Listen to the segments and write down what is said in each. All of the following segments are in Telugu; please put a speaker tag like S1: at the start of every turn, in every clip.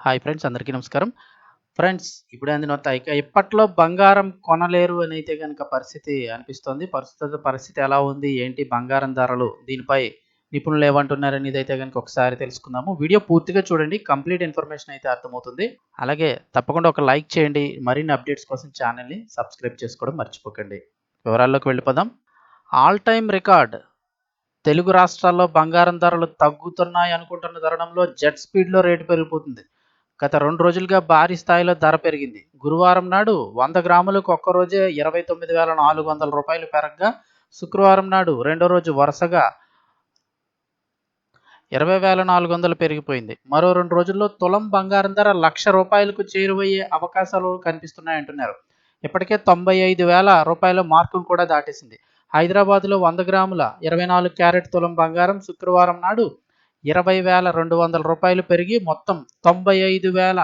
S1: హాయ్ ఫ్రెండ్స్ అందరికీ నమస్కారం. ఫ్రెండ్స్ ఇప్పుడే అందిన వార్త ఇక ఇప్పట్లో బంగారం కొనలేరు అని అయితే కనుక పరిస్థితి అనిపిస్తోంది. ప్రస్తుత పరిస్థితి ఎలా ఉంది? ఏంటి బంగారం ధరలు? దీనిపై నిపుణులు ఏమంటున్నారు అనేది అయితే కనుక ఒకసారి తెలుసుకుందాము. వీడియో పూర్తిగా చూడండి. కంప్లీట్ ఇన్ఫర్మేషన్ అయితే అర్థమవుతుంది. అలాగే తప్పకుండా ఒక లైక్ చేయండి. మరిన్ని అప్డేట్స్ కోసం ఛానల్ని సబ్స్క్రైబ్ చేసుకోవడం మర్చిపోకండి. వివరాల్లోకి వెళ్ళిపోదాం. ఆల్ టైమ్ రికార్డ్ తెలుగు రాష్ట్రాల్లో బంగారం ధరలు తగ్గుతున్నాయి అనుకుంటున్న తరుణంలో జెట్ స్పీడ్లో రేటు పెరిగిపోతుంది. గత రెండు రోజులుగా భారీ స్థాయిలో ధర పెరిగింది. గురువారం నాడు వంద గ్రాములకు ఒక్కరోజే ఇరవై తొమ్మిది వేల నాలుగు వందల రూపాయలు పెరగగా శుక్రవారం నాడు రెండో రోజు వరుసగా ఇరవై వేల నాలుగు వందలు పెరిగిపోయింది. మరో రెండు రోజుల్లో తులం బంగారం ధర లక్ష రూపాయలకు చేరువయ్యే అవకాశాలు కనిపిస్తున్నాయంటున్నారు ఇప్పటికే తొంభై ఐదు వేల రూపాయల మార్కును కూడా దాటేసింది. హైదరాబాద్లో వంద గ్రాముల ఇరవై నాలుగు క్యారెట్ తులం బంగారం శుక్రవారం నాడు ఇరవై వేల రెండు వందల రూపాయలు పెరిగి మొత్తం తొంభై ఐదు వేల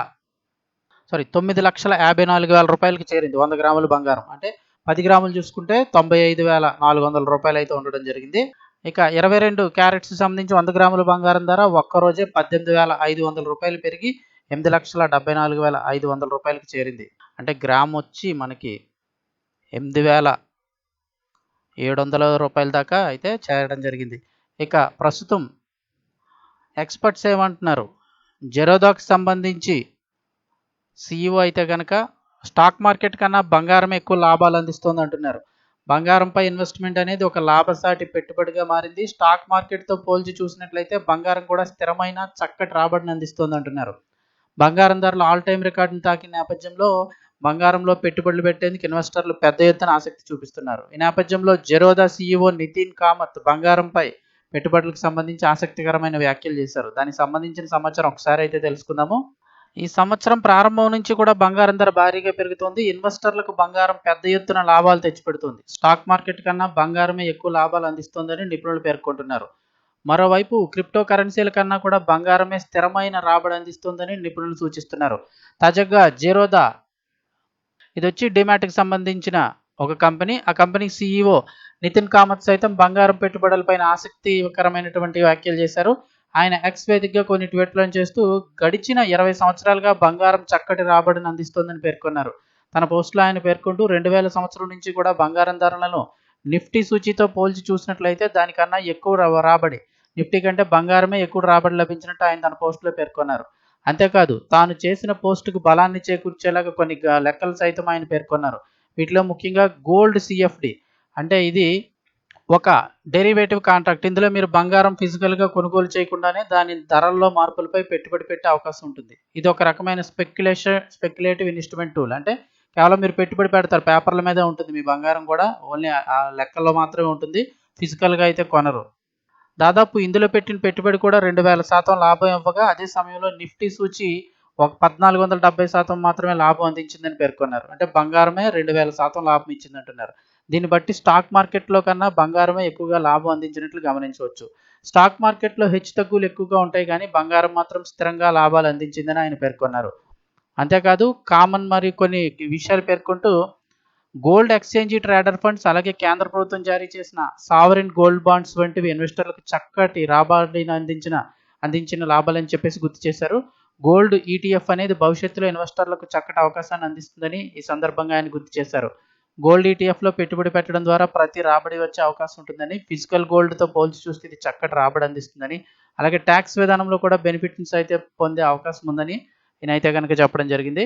S1: సారీ తొమ్మిది లక్షల యాభై నాలుగు వేల రూపాయలకి చేరింది వంద గ్రాముల బంగారం. అంటే పది గ్రాములు చూసుకుంటే తొంభై ఐదు వేల నాలుగు వందల రూపాయలు అయితే ఉండడం జరిగింది. ఇక ఇరవై రెండు క్యారెట్స్ సంబంధించి వంద గ్రాముల బంగారం ధర ఒక్కరోజే పద్దెనిమిది వేల ఐదు వందల రూపాయలు పెరిగి ఎనిమిది లక్షల డెబ్బై నాలుగు వేల ఐదు వందల రూపాయలకి చేరింది. అంటే గ్రామ్ వచ్చి మనకి ఎనిమిది వేల ఏడు వందల రూపాయల దాకా అయితే చేరడం జరిగింది. ఇక ప్రస్తుతం ఎక్స్పర్ట్స్ ఏమంటున్నారు? జెరోదాకి సంబంధించి సీఈఓ అయితే కనుక స్టాక్ మార్కెట్ కన్నా బంగారం ఎక్కువ లాభాలు అందిస్తుంది అంటున్నారు. బంగారంపై ఇన్వెస్ట్మెంట్ అనేది ఒక లాభసాటి పెట్టుబడిగా మారింది. స్టాక్ మార్కెట్తో పోల్చి చూసినట్లయితే బంగారం కూడా స్థిరమైన చక్కటి రాబడిని అందిస్తుంది అంటున్నారు. బంగారం ధరలు ఆల్ టైం రికార్డును తాకిన నేపథ్యంలో బంగారంలో పెట్టుబడులు పెట్టేందుకు ఇన్వెస్టర్లు పెద్ద ఎత్తున ఆసక్తి చూపిస్తున్నారు. ఈ నేపథ్యంలో జెరోదా సీఈఓ నితిన్ కామత్ బంగారంపై పెట్టుబడులకు సంబంధించి ఆసక్తికరమైన వ్యాఖ్యలు చేశారు. దానికి సంబంధించిన సమాచారం ఒకసారి అయితే తెలుసుకుందాము. ఈ సంవత్సరం ప్రారంభం నుంచి కూడా బంగారం ధర భారీగా పెరుగుతోంది. ఇన్వెస్టర్లకు బంగారం పెద్ద ఎత్తున లాభాలు తెచ్చిపెడుతుంది. స్టాక్ మార్కెట్ కన్నా బంగారమే ఎక్కువ లాభాలు అందిస్తోందని నిపుణులు పేర్కొంటున్నారు. మరోవైపు క్రిప్టో కరెన్సీల కన్నా కూడా బంగారమే స్థిరమైన రాబడి అందిస్తుందని నిపుణులు సూచిస్తున్నారు. తాజాగా జీరోదా ఇది వచ్చి డిమాట్కి సంబంధించిన ఒక కంపెనీ ఆ కంపెనీ సీఈఓ నితిన్ కామత్ సైతం బంగారం పెట్టుబడులపైన ఆసక్తికరమైనటువంటి వ్యాఖ్యలు చేశారు. ఆయన ఎక్స్ వేదికగా కొన్ని ట్వీట్లను చేస్తూ గడిచిన ఇరవై సంవత్సరాలుగా బంగారం చక్కటి రాబడిని అందిస్తోందని పేర్కొన్నారు. తన పోస్టులో ఆయన పేర్కొంటూ రెండు వేల సంవత్సరం నుంచి కూడా బంగారం ధరలను నిఫ్టీ సూచీతో పోల్చి చూసినట్లయితే దానికన్నా ఎక్కువ రాబడి నిఫ్టీ కంటే బంగారమే ఎక్కువ రాబడి లభించినట్టు ఆయన తన పోస్టులో పేర్కొన్నారు. అంతేకాదు తాను చేసిన పోస్టుకు బలాన్ని చేకూర్చేలాగా కొన్ని లెక్కలు సైతం ఆయన పేర్కొన్నారు. వీటిలో ముఖ్యంగా గోల్డ్ సిఎఫ్డి అంటే ఇది ఒక డెరివేటివ్ కాంట్రాక్ట్. ఇందులో మీరు బంగారం ఫిజికల్గా కొనుగోలు చేయకుండానే దాని ధరల్లో మార్పులపై పెట్టుబడి పెట్టే అవకాశం ఉంటుంది. ఇది ఒక రకమైన స్పెక్యులేషన్ స్పెక్యులేటివ్ ఇన్వెస్ట్మెంట్ టూల్ అంటే కేవలం మీరు పెట్టుబడి పెడతారు. పేపర్ల మీద ఉంటుంది. మీ బంగారం కూడా ఓన్లీ ఆ లెక్కల్లో మాత్రమే ఉంటుంది. ఫిజికల్గా అయితే కొనరు. దాదాపు ఇందులో పెట్టిన పెట్టుబడి కూడా రెండు వేల శాతం లాభం ఇవ్వగా అదే సమయంలో నిఫ్టీ సూచి ఒక పద్నాలుగు వందల డెబ్బై శాతం మాత్రమే లాభం అందించిందని పేర్కొన్నారు. అంటే బంగారమే రెండు వేల శాతం లాభం ఇచ్చింది అంటున్నారు దీన్ని బట్టి స్టాక్ మార్కెట్లో కన్నా బంగారమే ఎక్కువగా లాభం అందించినట్లు గమనించవచ్చు. స్టాక్ మార్కెట్లో హెచ్చు తగ్గులు ఎక్కువగా ఉంటాయి కానీ బంగారం మాత్రం స్థిరంగా లాభాలు అందించిందని ఆయన పేర్కొన్నారు. అంతేకాదు కామన్ మరియు కొన్ని విషయాలు పేర్కొంటూ గోల్డ్ ఎక్స్చేంజ్ ట్రేడర్ ఫండ్స్ అలాగే కేంద్ర ప్రభుత్వం జారీ చేసిన సావరిన్ గోల్డ్ బాండ్స్ వంటివి ఇన్వెస్టర్లకు చక్కటి రాబడిని అందించిన అందించిన లాభాలని చెప్పేసి గుర్తు చేశారు. గోల్డ్ ఈటీఎఫ్ అనేది భవిష్యత్తులో ఇన్వెస్టర్లకు చక్కటి అవకాశాన్ని అందిస్తుందని ఈ సందర్భంగా ఆయన గుర్తు చేశారు. గోల్డ్ ఈటీఎఫ్లో పెట్టుబడి పెట్టడం ద్వారా ప్రతి రాబడి వచ్చే అవకాశం ఉంటుందని ఫిజికల్ గోల్డ్తో పోల్చి చూస్తే ఇది చక్కటి రాబడి అందిస్తుందని అలాగే ట్యాక్స్ విధానంలో కూడా బెనిఫిట్స్ అయితే పొందే అవకాశం ఉందని ఈయనైతే కనుక చెప్పడం జరిగింది.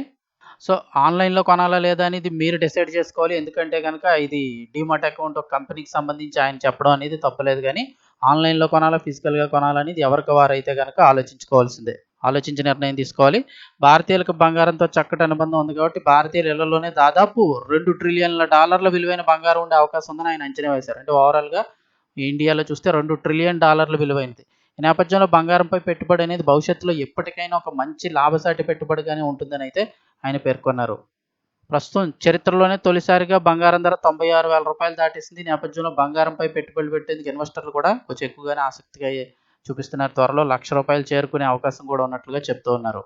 S1: సో ఆన్లైన్లో కొనాలా లేదా అనేది మీరు డిసైడ్ చేసుకోవాలి. ఎందుకంటే కనుక ఇది డిమాట్ అకౌంట్ ఒక కంపెనీకి సంబంధించి ఆయన చెప్పడం అనేది తప్పలేదు కానీ ఆన్లైన్లో కొనాలా ఫిజికల్గా కొనాలనేది ఎవరికి వారైతే కనుక ఆలోచించుకోవాల్సిందే. ఆలోచించి నిర్ణయం తీసుకోవాలి. భారతీయులకు బంగారంతో చక్కటి అనుబంధం ఉంది కాబట్టి భారతీయుల ఇళ్ళలోనే దాదాపు రెండు ట్రిలియన్ల డాలర్ల విలువైన బంగారం ఉండే అవకాశం ఉందని ఆయన అంచనా వేశారు. అంటే ఓవరాల్గా ఇండియాలో చూస్తే రెండు ట్రిలియన్ డాలర్ల విలువైనది. ఈ నేపథ్యంలో బంగారంపై పెట్టుబడి అనేది భవిష్యత్తులో ఎప్పటికైనా ఒక మంచి లాభసాటి పెట్టుబడిగానే ఉంటుందని అయితే ఆయన పేర్కొన్నారు. ప్రస్తుతం చరిత్రలోనే తొలిసారిగా బంగారం ధర తొంభై ఆరు వేల రూపాయలు దాటేసింది. ఈ నేపథ్యంలో బంగారంపై పెట్టుబడి పెట్టేందుకు ఇన్వెస్టర్లు కూడా కొంచెం ఎక్కువగానే ఆసక్తిగా చూపిస్తున్నారు. త్వరలో లక్ష రూపాయలు చేరుకునే అవకాశం కూడా ఉన్నట్లుగా చెప్తూ ఉన్నారు.